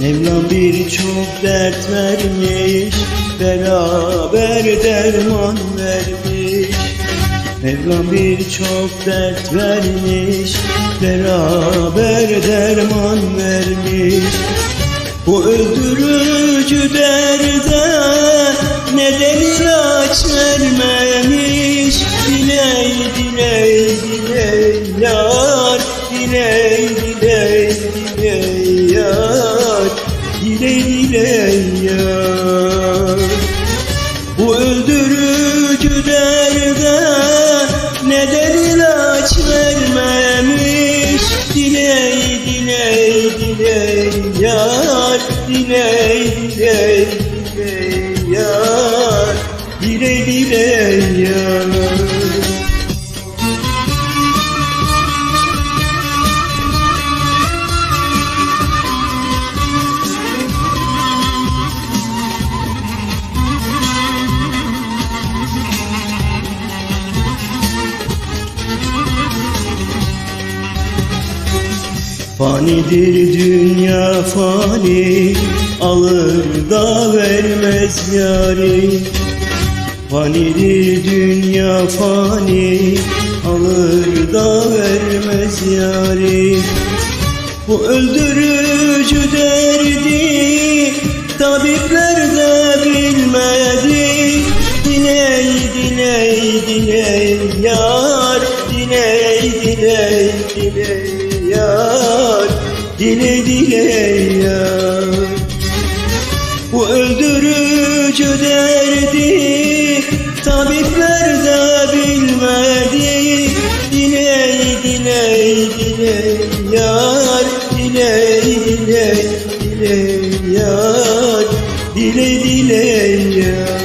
Mevlam birçok dert vermiş Beraber derman vermiş. Mevlam birçok dert vermiş Beraber derman vermiş. Bu öldürücü derde Neden ilaç vermemiş. Diley diley diley yar Yar Bu öldürücü derde Neden ilaç vermemiş? Diley diley diley yar diley diley Fanidir dünya fani Alır da vermez yari. Fanidir dünya fani Alır da vermez yari. Bu öldürücü derdi Tabipler de bilmedi. Diley diley diley yar Diley diley diley yar Dile dile yar. Bu öldürücü derdi Tabipler de bilmedi Diley diley diley yar Diley diley diley yar. Dile dile yar